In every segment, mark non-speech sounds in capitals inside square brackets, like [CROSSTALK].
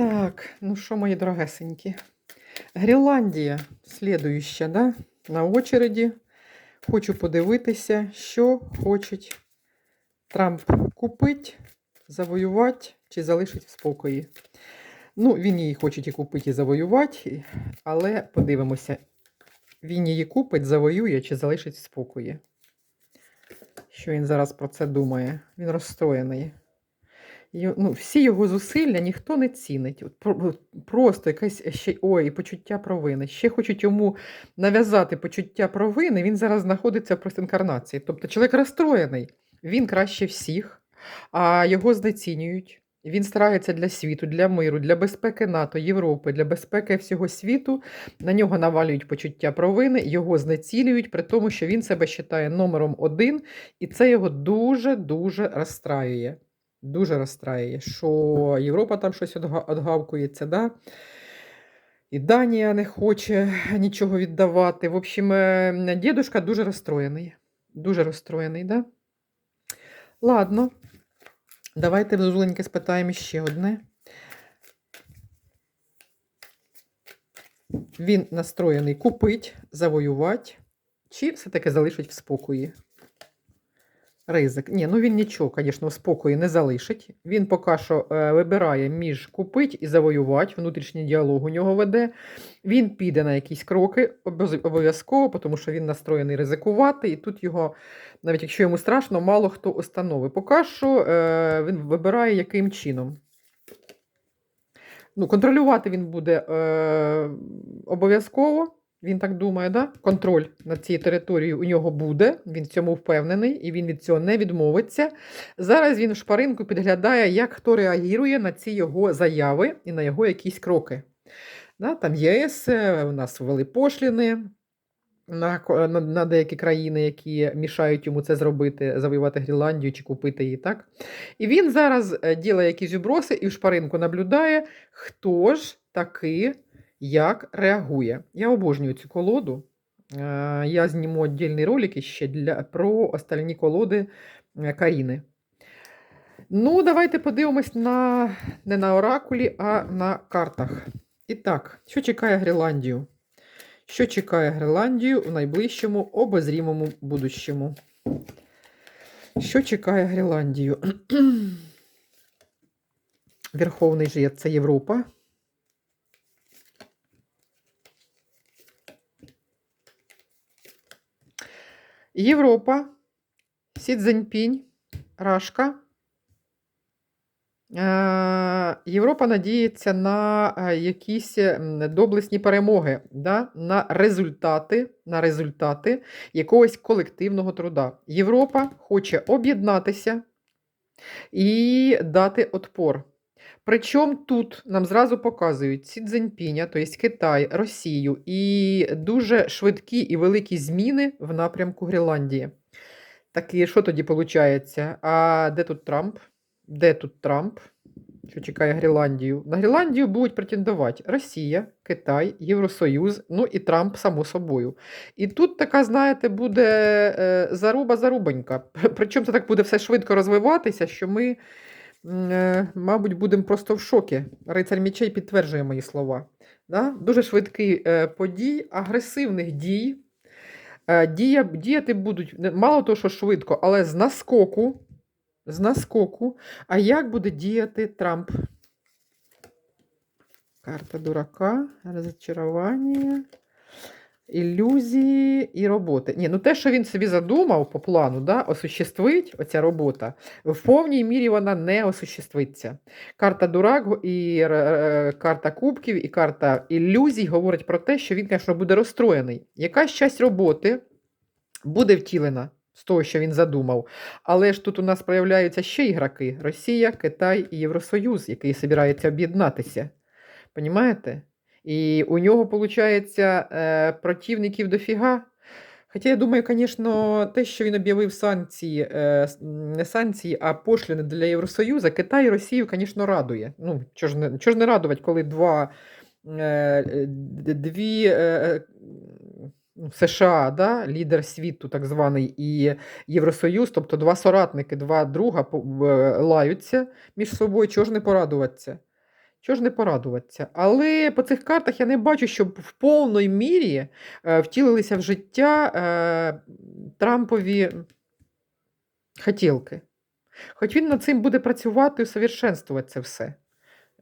Так, ну що, мої дорогесенькі? Гренландія, слідуюча, да? на очереді. Хочу подивитися, що хочуть Трамп купити, завоювати чи залишить в спокої. Ну, він її хоче і купити і завоювати, але подивимося, він її купить, завоює чи залишить в спокої. Що він зараз про це думає? Він розстроєний. Ну, всі його зусилля ніхто не цінить. От Просто якесь ще ой, почуття провини. Ще хочуть йому нав'язати почуття провини. Він зараз знаходиться в простинкарнації. Тобто чоловік розстроєний. Він краще всіх, а його знецінюють. Він старається для світу, для миру, для безпеки НАТО, Європи, для безпеки всього світу. На нього навалюють почуття провини, його знецілюють, при тому, що він себе вважає номером один, і це його дуже-дуже розстраює. Дуже розстраює, що Європа там щось одга- одгавкується, да? і Данія не хоче нічого віддавати. В общем, е, дідушка дуже розстроєний. Дуже розстроєний, да? Ладно, давайте зозуленьки спитаємо ще одне. Він настроєний купить, завоювати, чи все-таки залишить в спокої? Ризик. Ні, ну він нічого, звісно, в спокої не залишить. Він поки що е, вибирає між купить і завоювати. Внутрішній діалог у нього веде. Він піде на якісь кроки обов'язково, тому що він настроєний ризикувати, і тут його, навіть якщо йому страшно, мало хто установить. Поки що е, він вибирає, яким чином. Ну, контролювати він буде е, обов'язково. Він так думає, да? контроль над цією територією у нього буде, він в цьому впевнений, і він від цього не відмовиться. Зараз він в шпаринку підглядає, як хто реагує на ці його заяви і на його якісь кроки. Да? Там ЄС, у нас ввели пошліни на, на, на деякі країни, які мішають йому це зробити, завоювати Гренландію чи купити її. так? І він зараз е, ділає якісь вброси і в шпаринку наблюдає, хто ж таки як реагує. Я обожнюю цю колоду. Е, Я зніму віддільний ролик ще для, про остальні колоди е, Каріни. Ну, давайте подивимось на, не на оракулі, а на картах. І так, що чекає Гренландію? Що чекає Гренландію в найближчому обозрімому будущому? Що чекає Гренландію? [CLEARS THROAT] Верховний жрец – це Європа. Європа, Сі Цзіньпінь, Рашка. Е, Європа надіється на е, якісь доблесні перемоги, да? на результати, на результати якогось колективного труда. Європа хоче об'єднатися і дати отпор. Причому тут нам зразу показують Сі Цзіньпіня, тобто Китай, Росію, і дуже швидкі і великі зміни в напрямку Гренландії. Так і що тоді виходить? А де тут Трамп? Де тут Трамп? Що чекає Гренландію? На Гренландію будуть претендувати Росія, Китай, Євросоюз, ну і Трамп, само собою. І тут така, знаєте, буде е, заруба-зарубонька. Причому це так буде все швидко розвиватися, що ми, мабуть, будемо просто в шокі. Рицар мечей підтверджує мої слова. Да? Дуже швидкий е, подій, агресивних дій. Е, Дія, діяти будуть мало того, що швидко, але з наскоку. З наскоку. А як буде діяти Трамп? Карта дурака, розчарування, ілюзії і роботи. Ні, ну те, що він собі задумав по плану, да, осуществить оця робота, в повній мірі вона не осуществиться. Карта дурак і е, е, карта кубків, і карта ілюзій говорить про те, що він, звісно, буде розстроєний. Якась часть роботи буде втілена з того, що він задумав. Але ж тут у нас проявляються ще ігроки: Росія, Китай і Євросоюз, який збирається об'єднатися. Понімаєте? І у нього, виходить, е, противників дофіга. Хоча я думаю, звісно, те, що він об'явив санкції, е, не санкції, а пошліни для Євросоюзу, Китай і Росію, звісно, радує. Ну, чого ж не, ж не радувати, коли два, е, е, дві США, да, лідер світу, так званий, і Євросоюз, тобто два соратники, два друга лаються між собою, чого ж не порадуватися? Чого ж не порадуватися? Але по цих картах я не бачу, щоб в повній мірі е, втілилися в життя е, Трампові хотілки. Хоч він над цим буде працювати і усовершенствувати це все.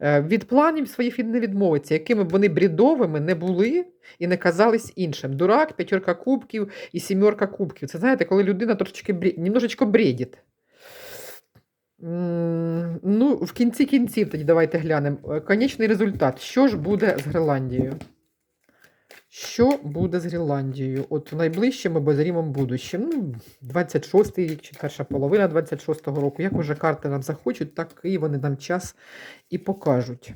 Е, Від планів своїх він не відмовиться, якими б вони брідовими не були і не казались іншим. Дурак, п'ятерка кубків і сімерка кубків. Це знаєте, коли людина трошечки брі... немножечко бредить. Ну, в кінці кінців тоді давайте глянемо. Е, Конечний результат. Що ж буде з Гренландією? Що буде з Гренландією? От в найближчому обозрімому будущем, ну, 26-й рік чи перша половина 26-го року. Як уже карти нам захочуть, так і вони нам час і покажуть.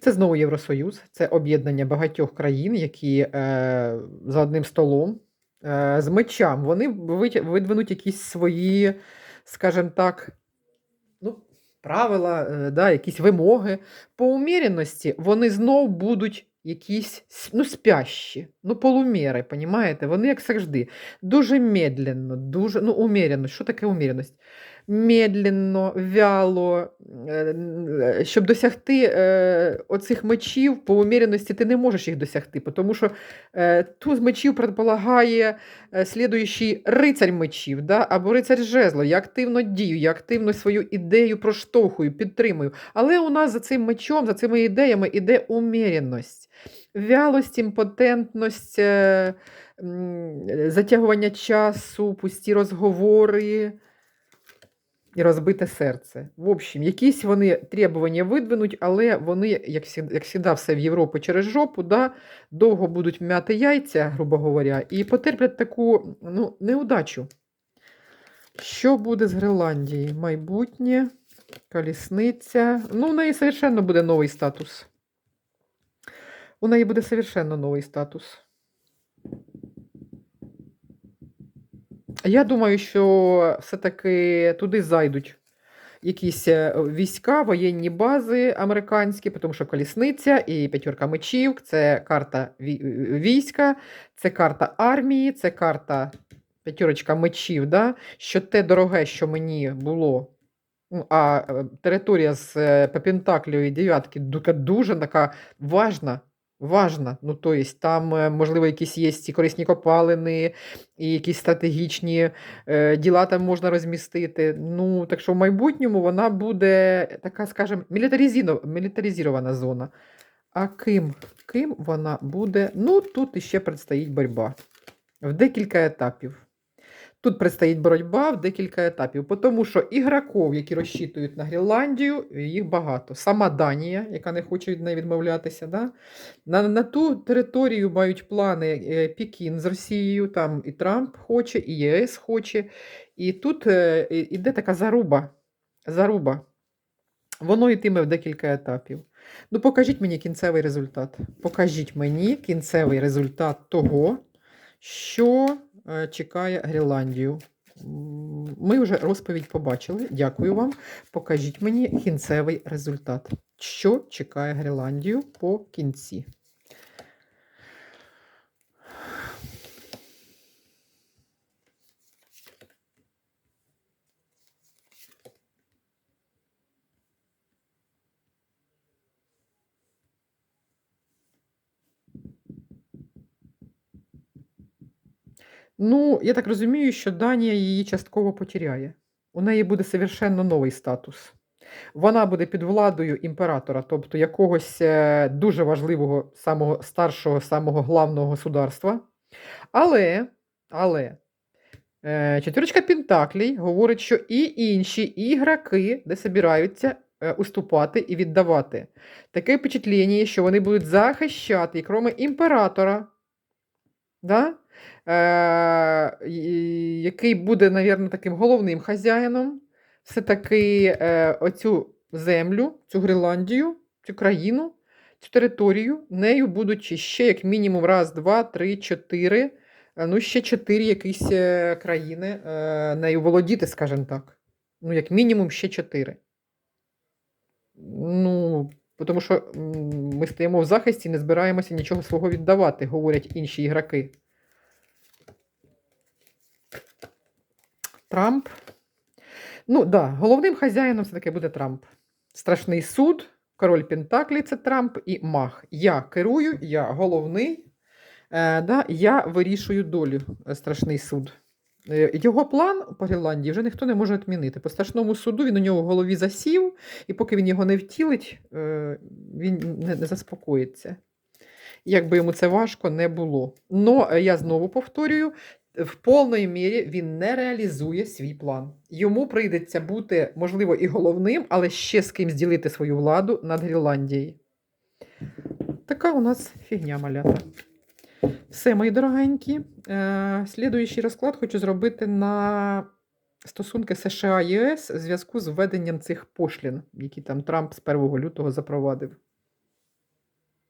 Це знову Євросоюз, це об'єднання багатьох країн, які е, за одним столом е, з мечам вони видвинуть якісь свої, скажімо так, ну, правила, е, да, якісь вимоги. По уміряності вони знов будуть якісь ну, спящі, ну, полуміри, понімаєте? Вони, як завжди, дуже медленно, дуже ну, уміряно. Що таке уміряність? Медленно, вяло, е, щоб досягти е, оцих мечів по уміряності, ти не можеш їх досягти, тому що е, туз мечів предполагає слідуючий рицарь мечів, да? або рицарь жезло. Я активно дію, я активно свою ідею проштовхую, підтримую. Але у нас за цим мечом, за цими ідеями іде уміряність, вялость, імпотентність, затягування часу, пусті розговори і розбите серце. В общем, якісь вони требування видвинуть, але вони, як завжди, як завжди, все в Європі через жопу, да, довго будуть м'яти яйця, грубо говоря, і потерплять таку ну, неудачу. Що буде з Гренландії? Майбутнє, колісниця. Ну, у неї совершенно буде новий статус. У неї буде совершенно новий статус. Я думаю, що все-таки туди зайдуть якісь е, війська, воєнні бази американські, тому що колісниця і п'ятерка мечів це карта війська, це карта армії, це карта п'ятерочка мечів. Да? Що те дороге, що мені було. ну, А е, територія з е, по Пентаклю і дев'ятки дуже така важна. Важна. Ну, то есть, там, е, можливо, якісь є ці корисні копалини, і якісь стратегічні е, діла там можна розмістити. Ну, так що в майбутньому вона буде така, скажімо, мілітаризована зона. А ким? Ким вона буде? Ну, тут іще предстоїть боротьба в декілька етапів. Тут предстоїть боротьба в декілька етапів, тому що ігроків, які розчитують на Гренландію, їх багато. Сама Данія, яка не хоче від неї відмовлятися, да? на, на ту територію мають плани е, Пекін з Росією, там і Трамп хоче, і ЄС хоче. І тут е, іде така заруба. заруба. Воно йтиме в декілька етапів. Ну, покажіть мені кінцевий результат. Покажіть мені кінцевий результат того, що чекає Гріландію. Ми вже розповідь побачили. Дякую вам. Покажіть мені кінцевий результат. Що чекає Гріландію по кінці? Ну, я так розумію, що Данія її частково потеряє. У неї буде совершенно новий статус. Вона буде під владою імператора, тобто якогось е, дуже важливого, самого старшого, самого главного государства. Але, але е, четвірочка Пентаклей говорить, що і інші ігроки, де собираються е, уступати і віддавати. Таке впечатлення, що вони будуть захищати, і кроме імператора, да? Е, який буде, мабуть, таким головним хазяїном, все-таки е, оцю землю, цю Гренландію, цю країну, цю територію, нею будуть ще як мінімум раз, два, три, чотири, е, ну ще чотири якісь е, країни е, нею володіти, скажімо так. Ну, як мінімум ще чотири. Ну, тому що ми стоїмо в захисті, не збираємося нічого свого віддавати, говорять інші ігроки. Трамп. Ну, да, головним хазяїном все-таки буде Трамп. страшний суд, король Пентаклі це Трамп і мах. Я керую, я головний, е, да, я вирішую долю е, страшний суд. Е, Його план по Гренландії вже ніхто не може відмінити. По страшному суду він у нього в голові засів, і поки він його не втілить, е, він не, заспокоїться. Як би йому це важко не було. Но я знову повторюю, в повної мірі він не реалізує свій план. Йому прийдеться бути, можливо, і головним, але ще з кимсь ділити свою владу над Гренландією. Така у нас фігня малята. Все, мої дорогенькі. Е, слідуючий розклад хочу зробити на стосунки США ЄС в зв'язку з введенням цих пошлін, які там Трамп з 1 лютого запровадив.